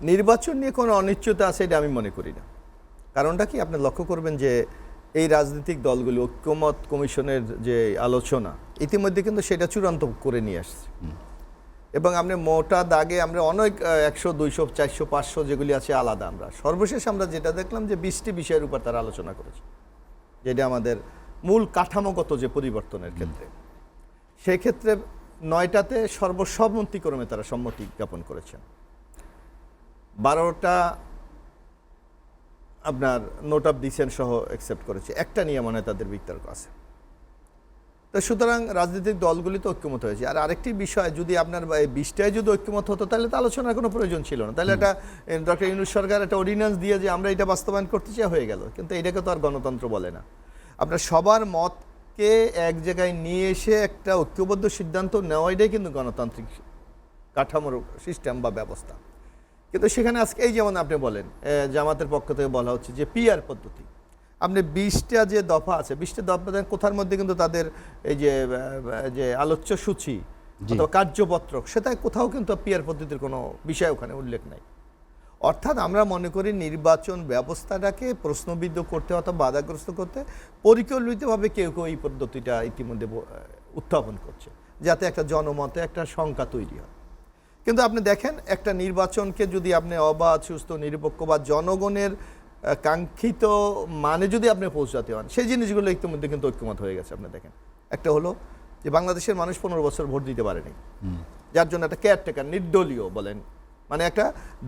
নির্বাচন নিয়ে কোনো অনিশ্চয়তা আছে এটা আমি মনে করি না। কারণটা কি? আপনি লক্ষ্য করবেন যে এই রাজনৈতিক দলগুলি ঐক্যমত কমিশনের যে আলোচনা ইতিমধ্যে কিন্তু সেটা চূড়ান্ত করে নিয়ে আসছে। এবং আমরা মোটা দাগে আমরা অনেক একশো দুইশো চারশো পাঁচশো যেগুলি আছে আলাদা আমরা। সর্বশেষ আমরা যেটা দেখলাম যে বিশটি বিষয়ের উপর তারা আলোচনা করেছে যেটা আমাদের মূল কাঠামোগত যে পরিবর্তনের ক্ষেত্রে। সেক্ষেত্রে নয়টাতে সর্বসম্মতিক্রমে তারা সম্মতি জ্ঞাপন করেছেন। বারোটা আপনার নোট অফ ডিসেন্ট সহ অ্যাকসেপ্ট করেছে। একটা নিয়ে মনে হয় তাদের বিতর্ক আছে। তো সুতরাং রাজনৈতিক দলগুলি তো ঐক্যমত হয়েছে। আর আরেকটি বিষয় যদি আপনার এই বিশটায় যদি ঐক্যমত হতো তাহলে তো আলোচনার কোনো প্রয়োজন ছিল না। তাহলে একটা ডক্টর ইউনুস সরকার একটা অর্ডিন্যান্স দিয়ে যে আমরা এটা বাস্তবায়ন করতে চাই হয়ে গেল। কিন্তু এটাকে তো আর গণতন্ত্র বলে না। আপনার সবার মতকে এক জায়গায় নিয়ে এসে একটা ঐক্যবদ্ধ সিদ্ধান্ত নেওয়াটাই কিন্তু গণতান্ত্রিক কাঠামোর সিস্টেম বা ব্যবস্থা। কিন্তু সেখানে আজকে এই যেমন আপনি বলেন জামাতের পক্ষ থেকে বলা হচ্ছে যে পিআর পদ্ধতি। আপনি বিশটা যে দফা আছে বিশটা দফা কোথার মধ্যে কিন্তু তাদের এই যে যে আলোচ্য সূচি অথবা কার্যপত্র সেটা কোথাও কিন্তু পিআর পদ্ধতির কোনো বিষয় ওখানে উল্লেখ নাই। অর্থাৎ আমরা মনে করি নির্বাচন ব্যবস্থাটাকে প্রশ্নবিদ্ধ করতে অথবা বাধাগ্রস্ত করতে পরিকল্পিতভাবে কেউ কেউ এই পদ্ধতিটা ইতিমধ্যে উত্থাপন করছে যাতে একটা জনমতে একটা শঙ্কা তৈরি হয়। কিন্তু আপনি দেখেন একটা নির্বাচনকে যদি আপনি অবাধ সুস্থ নিরপেক্ষ বা জনগণের কাঙ্ক্ষিত মানে যদি আপনি পৌঁছাতে হন সেই জিনিসগুলো ইতিমধ্যে কিন্তু ঐক্যমত হয়ে গেছে আপনি দেখেন। একটা হলো যে বাংলাদেশের মানুষ পনেরো বছর ভোট দিতে পারেনি। যার জন্য একটা কেয়ারটেকার নির্দলীয় বলেন। মানে একটা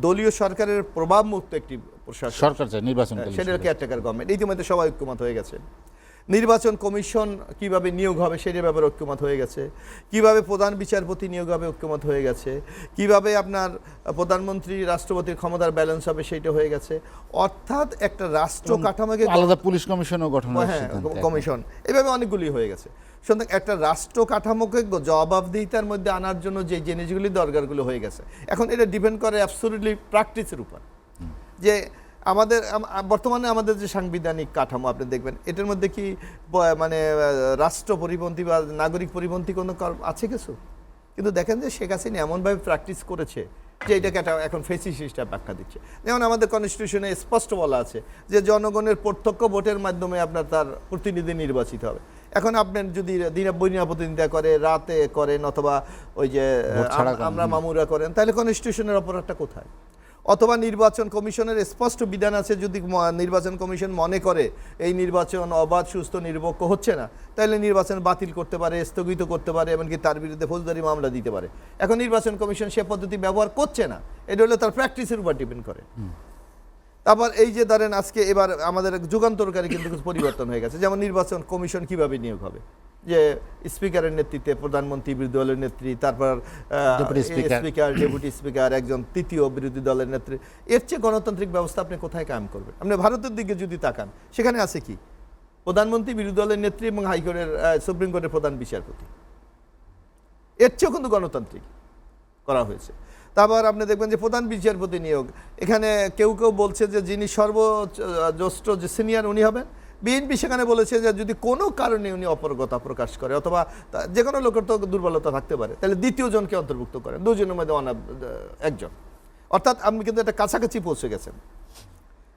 দলীয় সরকারের প্রভাব মুক্ত একটি প্রশাসন। সরকার নির্বাচন হ্যাঁ, সেটা কেয়ারটেকার গভর্নমেন্ট ইতিমধ্যে সবাই ঐক্যমত হয়ে গেছে। নির্বাচন কমিশন কীভাবে নিয়োগ হবে সেটার ব্যাপারে ঐক্যমত হয়ে গেছে। কীভাবে প্রধান বিচারপতি নিয়োগ হবে ঐক্যমত হয়ে গেছে। কীভাবে আপনার প্রধানমন্ত্রী রাষ্ট্রপতির ক্ষমতার ব্যালেন্স হবে সেটা হয়ে গেছে। অর্থাৎ একটা রাষ্ট্র কাঠামোকে আলাদা পুলিশ কমিশনও গঠন হ্যাঁ কমিশন। এভাবে অনেকগুলি হয়ে গেছে। সুতরাং একটা রাষ্ট্র কাঠামোকে জবাবদিহিতার মধ্যে আনার জন্য যে জিনিসগুলি দরকারগুলো হয়ে গেছে। এখন এটা ডিপেন্ড করে অ্যাবসোলিটলি প্র্যাকটিসের উপর। যে আমাদের বর্তমানে আমাদের যে সাংবিধানিক কাঠামো আপনি দেখবেন এটার মধ্যে কি মানে রাষ্ট্র পরিপন্থী বা নাগরিক পরিপন্থী কোনো আছে কিছু? কিন্তু দেখেন যে শেখ হাসিনা এমনভাবে প্র্যাকটিস করেছে যে এটাকে একটা এখন ফেসি সিস্টেম ব্যাখ্যা দিচ্ছে। যেমন আমাদের কনস্টিটিউশনে স্পষ্ট বলা আছে যে জনগণের প্রত্যক্ষ ভোটের মাধ্যমে আপনার তার প্রতিনিধি নির্বাচিত হবে। এখন আপনার যদি দিনে বৈনা প্রতিনিধিতা করে রাতে করেন অথবা ওই যে আমরা মামুরা করেন তাহলে কনস্টিটিউশনের অপরাধটা কোথায়? অথবা নির্বাচন কমিশনের স্পষ্ট বিধান আছে যদি নির্বাচন কমিশন মনে করে এই নির্বাচন অবাধ সুস্থ নিরপেক্ষ হচ্ছে না তাহলে নির্বাচন বাতিল করতে পারে স্থগিত করতে পারে এমনকি তার বিরুদ্ধে ফৌজদারি মামলা দিতে পারে। এখন নির্বাচন কমিশন সে পদ্ধতি ব্যবহার করছে না এটা হলো তার প্র্যাকটিসের উপর ডিপেন্ড করে। তারপর এই যে ধরেন আজকে এবার আমাদের যুগান্তরকারী কিন্তু কিছু পরিবর্তন হয়ে গেছে যেমন নির্বাচন কমিশন কীভাবে নিয়োগ হবে? যে স্পিকারের নেতৃত্বে প্রধানমন্ত্রী বিরোধী দলের নেত্রী তারপর স্পিকার ডেপুটি স্পিকার একজন তৃতীয় বিরোধী দলের নেত্রী। এর চেয়ে গণতান্ত্রিক ব্যবস্থা আপনি কোথায় কায়েম করবেন? আপনি ভারতের দিকে যদি তাকান সেখানে আছে কি? প্রধানমন্ত্রী বিরোধী দলের নেত্রী এবং হাইকোর্টের সুপ্রিম কোর্টের প্রধান বিচারপতি। এর চেয়েও কিন্তু গণতান্ত্রিক করা হয়েছে। তারপর আপনি দেখবেন যে প্রধান বিচারপতি নিয়োগ এখানে কেউ কেউ বলছে যে যিনি সর্বজ্যেষ্ঠ যে সিনিয়র উনি হবেন বিএনপি সেখানে বলেছে যে যদি কোনো কারণে উনি অপরগতা প্রকাশ করে, অথবা যে কোনো লোকের তো দুর্বলতা থাকতে পারে, তাহলে দ্বিতীয় জনকে অন্তর্ভুক্ত করেন। দুজনের মধ্যে অনা একজন। অর্থাৎ আপনি কিন্তু একটা কাছাকাছি পৌঁছে গেছেন।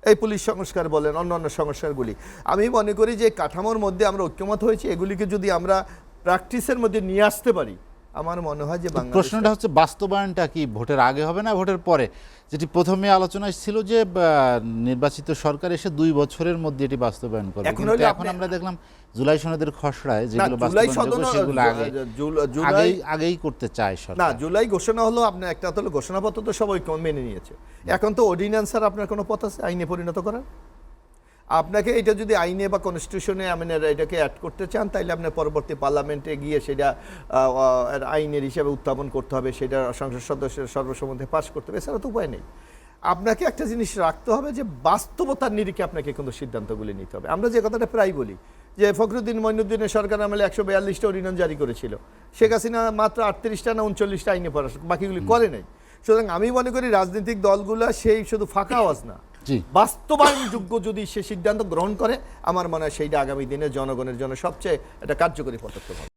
এই পুলিশ সংস্কার বলেন অন্য অন্য সংস্কারগুলি। আমি মনে করি যে কাঠামোর মধ্যে আমরা ঐক্যমত হয়েছি, এগুলিকে যদি আমরা প্র্যাকটিসের মধ্যে নিয়ে আসতে পারি আমার মনে হয় যে প্রশ্নটা হচ্ছে বাস্তবায়নটা কি ভোটের আগে হবে না ভোটের পরে? যেটি প্রথমে আলোচনায় ছিল যে নির্বাচিত সরকার এসে দুই বছরের মধ্যে এটি বাস্তবায়ন করবে। এখন কিন্তু এখন আমরা দেখলাম জুলাই সনদের খসড়ায় যেগুলো সেগুলো আগে জুলাই আগেই আগেই করতে চায় সরকার। না জুলাই ঘোষণা হলো আপনার একটা হলো ঘোষণাপত্র তো সবাই কম মেনে নিয়েছে। এখন তো অর্ডিন্যান্স আর আপনার কোনো পথ আছে আইনে পরিণত করার? আপনাকে এটা যদি আইনে বা কনস্টিটিউশনে আপনি এটাকে অ্যাড করতে চান তাহলে আপনার পরবর্তী পার্লামেন্টে গিয়ে সেটা আইনের হিসাবে উত্থাপন করতে হবে সেটা সংসদ সদস্যের সর্বসম্মতি পাশ করতে হবে এছাড়া তো উপায় নেই। আপনাকে একটা জিনিস রাখতে হবে যে বাস্তবতার নিরিখে আপনাকে কিন্তু সিদ্ধান্তগুলি নিতে হবে। আমরা যে কথাটা প্রায় বলি যে ফখরুদ্দিন মইনুদ্দিনের সরকার আমলে একশো বিয়াল্লিশটা অর্ডিন্যান্স জারি করেছিল। শেখ হাসিনা মাত্র আটত্রিশটা না উনচল্লিশটা আইনে পড়া বাকিগুলি করে নাই। সুতরাং আমি মনে করি রাজনৈতিক দলগুলো সেই শুধু ফাঁকা আওয়াজ না। বাস্তবায়নযোগ্য যদি সে সিদ্ধান্ত গ্রহণ করে, আমার মনে হয় সেইটা আগামী দিনে জনগণের জন্য সবচেয়ে একটা কার্যকরী পদক্ষেপ হবে।